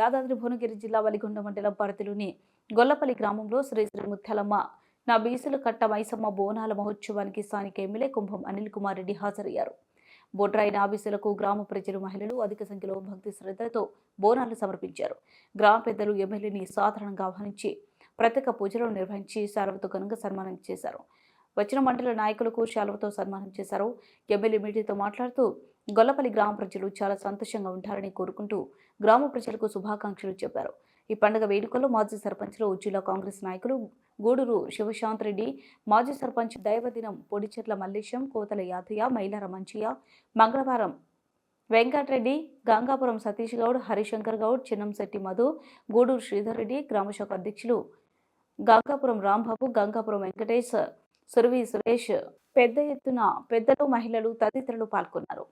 యాదాద్రి భువనగిరి జిల్లా వలిగొండ మండలం పరిధిలోని గొల్లపల్లి గ్రామంలో శ్రీ శ్రీ ముత్యాలమ్మ నా బీసులు కట్ట మైసమ్మ బోనాల మహోత్సవానికి స్థానిక ఎమ్మెల్యే కుంభం అనిల్ కుమార్ రెడ్డి హాజరయ్యారు. బొడ్రాయి నాబీసులకు గ్రామ ప్రజలు మహిళలు అధిక సంఖ్యలో భక్తి శ్రద్ధలతో బోనాలు సమర్పించారు. గ్రామ పెద్దలు ఎమ్మెల్యేని సాధారణంగా ఆహ్వానించి ప్రత్యేక పూజలు నిర్వహించి సార్వతో ఘనంగా సన్మానం చేశారు. వచ్చిన మండల నాయకులకు శాలువతో సన్మానం చేశారు. ఎమ్మెల్యే మీడియాతో మాట్లాడుతూ గొల్లపల్లి గ్రామ ప్రజలు చాలా సంతోషంగా ఉంటారని కోరుకుంటూ గ్రామ ప్రజలకు శుభాకాంక్షలు చెప్పారు. ఈ పండుగ వేడుకల్లో మాజీ సర్పంచ్లు జిల్లా కాంగ్రెస్ నాయకులు గూడూరు శివశాంత్ రెడ్డి మాజీ సర్పంచ్ దైవదినం పొడిచెట్ల మల్లేశం కోతల యాదయ్య మైలార మంచియ మంగళవారం వెంకటరెడ్డి గంగాపురం సతీష్ గౌడ్ హరిశంకర్ గౌడ్ చిన్నంశెట్టి మధు గూడూరు శ్రీధర్ రెడ్డి గ్రామశాఖ అధ్యక్షులు గంగాపురం రాంబాబు గంగాపురం వెంకటేష్ సురవి సురేష్ పెద్ద ఎత్తున పెద్దలు మహిళలు తదితరులు పాల్గొన్నారు.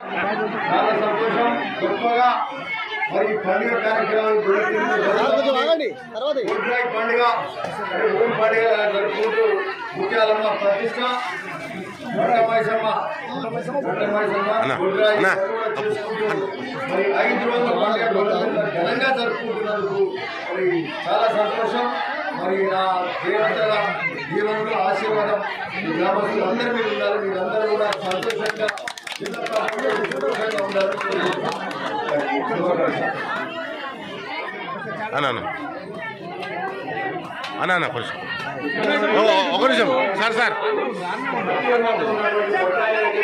చాలా సంతోషం గొప్పగా మరి పండుగ కార్యక్రమాలు పండుగ పండుగ జరుపుకుంటూ ప్రతిష్ట ఐదు రోజుల పండుగ ఘనంగా జరుపుకుంటున్నందుకు మరి చాలా సంతోషం మరి నా దేవతల జీవనంలో ఆశీర్వాదం. ఈ గ్రామస్తులు అందరి మీద ఉండాలి. మీరందరూ కూడా సంతోషంగా సంతోషంగా ఉండాలి. అన్న అన్న. అన్న అన్న కొంచెం ఓ, ఓ, ఒక నిమిషం. Sir sir. Already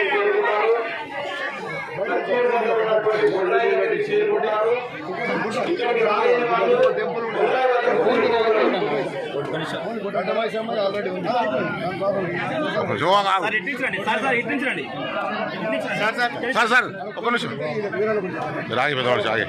sir sir ఒక నిమిషం. రాగి పెద్దవాడు ఆగి.